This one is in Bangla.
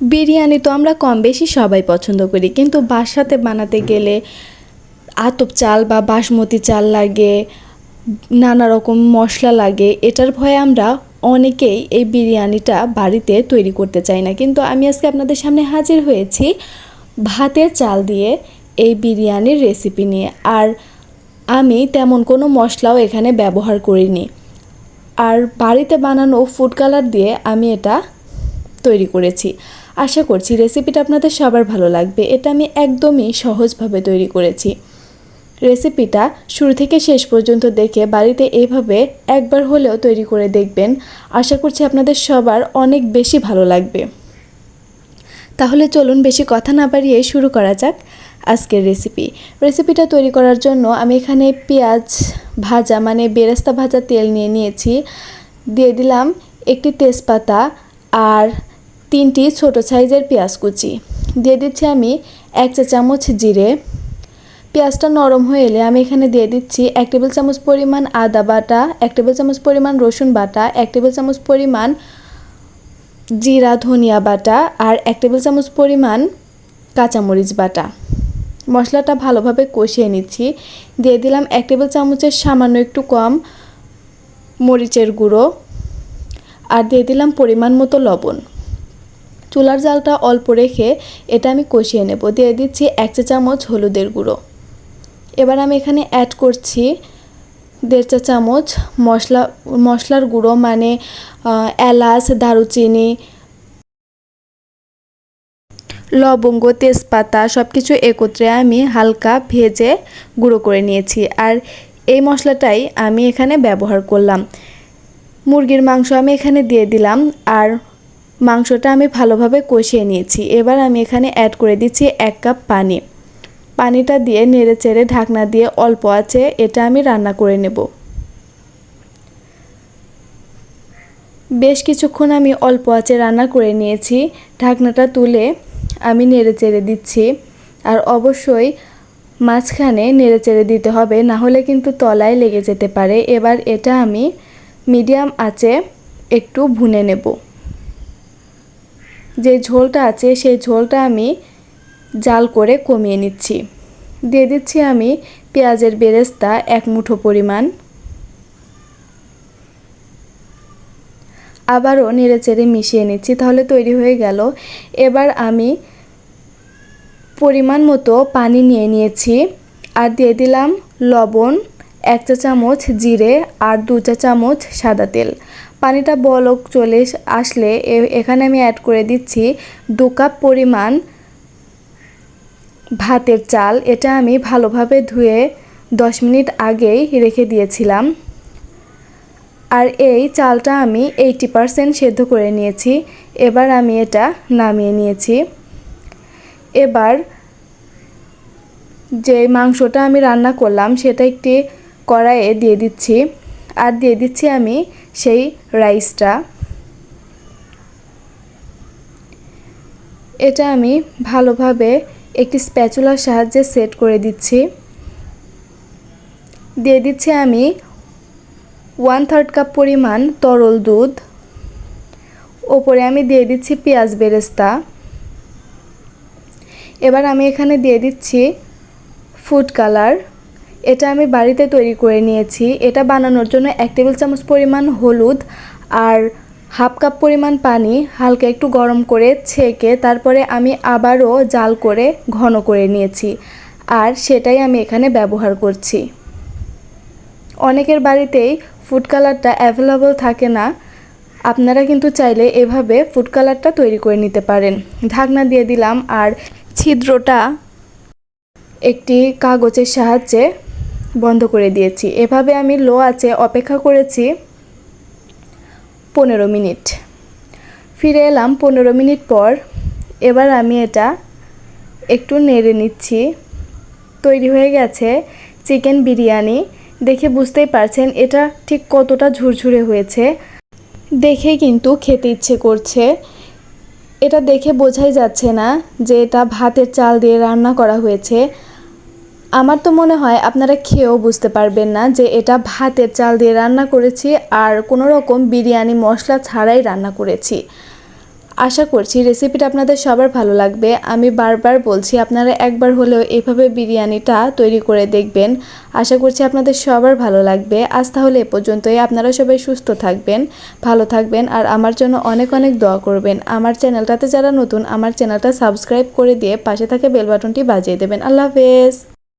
বিরিয়ানি তো আমরা কম বেশি সবাই পছন্দ করি, কিন্তু বাসাতে বানাতে গেলে আতপ চাল বা বাসমতি চাল লাগে, নানা রকম মশলা লাগে, এটার ভয়ে আমরা অনেকেই এই বিরিয়ানিটা বাড়িতে তৈরি করতে চাই না। কিন্তু আমি আজকে আপনাদের সামনে হাজির হয়েছি ভাতের চাল দিয়ে এই বিরিয়ানির রেসিপি নিয়ে, আর আমি তেমন কোনো মশলাও এখানে ব্যবহার করিনি। আর বাড়িতে বানানো ফুড কালার দিয়ে আমি এটা তৈরি করেছি। আশা করছি রেসিপিটা আপনাদের সবার ভালো লাগবে। এটা আমি একদমই সহজভাবে তৈরি করেছি। রেসিপিটা শুরু থেকে শেষ পর্যন্ত দেখে বাড়িতে এভাবে একবার হলেও তৈরি করে দেখবেন। আশা করছি আপনাদের সবার অনেক বেশি ভালো লাগবে। তাহলে চলুন বেশি কথা না বাড়িয়ে শুরু করা যাক আজকের রেসিপি রেসিপিটা তৈরি করার জন্য আমি এখানে পেঁয়াজ ভাজা মানে বেরেস্তা ভাজা তেল নিয়ে নিয়েছি। দিয়ে দিলাম একটি তেজপাতা আর তিনটি ছোট সাইজের পেঁয়াজ কুচি। দিয়ে দিচ্ছি আমি এক চা চামচ জিরে। পেঁয়াজটা নরম হয়ে এলে আমি এখানে দিয়ে দিচ্ছি এক টেবিল চামচ পরিমাণ আদা বাটা, এক টেবিল চামচ পরিমাণ রসুন বাটা, এক টেবিল চামচ পরিমাণ জিরা ধনিয়া বাটা আর এক টেবিল চামচ পরিমাণ কাঁচামরিচ বাটা। মশলাটা ভালোভাবে কষিয়ে নিচ্ছি। দিয়ে দিলাম এক টেবিল চামচের সামান্য একটু কম মরিচের গুঁড়ো। আর দিয়ে দিলাম পরিমাণ মতো লবণ। চুলার জালটা অল্প রেখে এটা আমি কষিয়ে নেব। দিয়ে দিচ্ছি এক চা চামচ হলুদের গুঁড়ো। এবার আমি এখানে অ্যাড করছি দেড় চা চামচ মশলা, মশলার গুঁড়ো মানে এলাচ, দারুচিনি, লবঙ্গ, তেজপাতা সব কিছু একত্রে আমি হালকা ভেজে গুঁড়ো করে নিয়েছি। আর এই মশলাটাই আমি এখানে ব্যবহার করলাম। মুরগির মাংস আমি এখানে দিয়ে দিলাম। আর মাংসটা আমি ভালোভাবে কষিয়ে নিয়েছি। এবার আমি এখানে অ্যাড করে দিচ্ছি এক কাপ পানি। পানিটা দিয়ে নেড়ে চেড়ে ঢাকনা দিয়ে অল্প আছে, এটা আমি রান্না করে নেব। বেশ কিছুক্ষণ আমি অল্প আছে রান্না করে নিয়েছি। ঢাকনাটা তুলে আমি নেড়ে চেড়ে দিচ্ছি। আর অবশ্যই মাঝখানে নেড়ে চেড়ে দিতে হবে, না হলে কিন্তু তলায় লেগে যেতে পারে। এবার এটা আমি মিডিয়াম আঁচে একটু ভুনে নেব। যে ঝোলটা আছে, সেই ঝোলটা আমি জাল করে কমিয়ে নিচ্ছি। দিয়ে দিচ্ছি আমি পেঁয়াজের বেরেস্তা এক মুঠো পরিমাণ। আবারও নেড়েচেড়ে মিশিয়ে নিচ্ছি, তাহলে তৈরি হয়ে গেল। এবার আমি পরিমাণ মতো পানি নিয়ে নিয়েছি। আর দিয়ে দিলাম লবণ, এক চা চামচ জিরে আর দু চা চামচ সাদা তেল। পানিটা বলক চলে আসলে এখানে আমি অ্যাড করে দিচ্ছি দু কাপ পরিমাণ ভাতের চাল। এটা আমি ভালোভাবে ধুয়ে দশ মিনিট আগেই রেখে দিয়েছিলাম। আর এই চালটা আমি এইটি পারসেন্ট সেদ্ধ করে নিয়েছি। এবার আমি এটা নামিয়ে নিয়েছি। এবার যে মাংসটা আমি রান্না করলাম সেটা একটি কড়াইয়ে দিয়ে দিচ্ছি। আর দিয়ে দিচ্ছি আমি সেই রাইসটা। এটা আমি ভালোভাবে একটি স্প্যাচুলার সাহায্যে সেট করে দিচ্ছি। দিয়ে দিচ্ছি আমি ওয়ান থার্ড কাপ পরিমাণ তরল দুধ। ওপরে আমি দিয়ে দিচ্ছি পেঁয়াজ বেরেস্তা। এবার আমি এখানে দিয়ে দিচ্ছি ফুড কালার। এটা আমি বাড়িতে তৈরি করে নিয়েছি। এটা বানানোর জন্য এক টেবিল চামচ পরিমাণ হলুদ আর হাফ কাপ পরিমাণ পানি হালকা একটু গরম করে ছেঁকে তারপরে আমি আবারও জাল করে ঘন করে নিয়েছি আর সেটাই আমি এখানে ব্যবহার করছি। অনেকের বাড়িতেই ফুড কালারটা অ্যাভেলেবল থাকে না। আপনারা কিন্তু চাইলে এভাবে ফুড কালারটা তৈরি করে নিতে পারেন। ঢাকনা দিয়ে দিলাম আর ছিদ্রটা একটি কাগজের সাহায্যে বন্ধ করে দিয়েছি। এভাবে আমি লো আছে অপেক্ষা করেছি পনেরো মিনিট। ফিরে এলাম পনেরো মিনিট পর। এবার আমি এটা একটু নেড়ে নিচ্ছি। তৈরি হয়ে গেছে চিকেন বিরিয়ানি। দেখে বুঝতেই পারছেন এটা ঠিক কতটা ঝুরঝুরে হয়েছে। দেখেই কিন্তু খেতে ইচ্ছে করছে। এটা দেখে বোঝাই যাচ্ছে না যে এটা ভাতের চাল দিয়ে রান্না করা হয়েছে। আমার তো মনে হয় আপনারা খেয়েও বুঝতে পারবেন না যে এটা ভাতের চাল দিয়ে রান্না করেছি আর কোনো রকম বিরিয়ানি মশলা ছাড়াই রান্না করেছি। আশা করছি রেসিপিটা আপনাদের সবার ভালো লাগবে। আমি বারবার বলছি, আপনারা একবার হলেও এভাবে বিরিয়ানিটা তৈরি করে দেখবেন। আশা করছি আপনাদের সবার ভালো লাগবে। আজ তাহলে এ পর্যন্তই। আপনারা সবাই সুস্থ থাকবেন, ভালো থাকবেন আর আমার জন্য অনেক অনেক দোয়া করবেন। আমার চ্যানেলটাতে যারা নতুন, আমার চ্যানেলটা সাবস্ক্রাইব করে দিয়ে পাশে থাকা বেল বাটনটি বাজিয়ে দেবেন। আল্লাহ হাফেজ।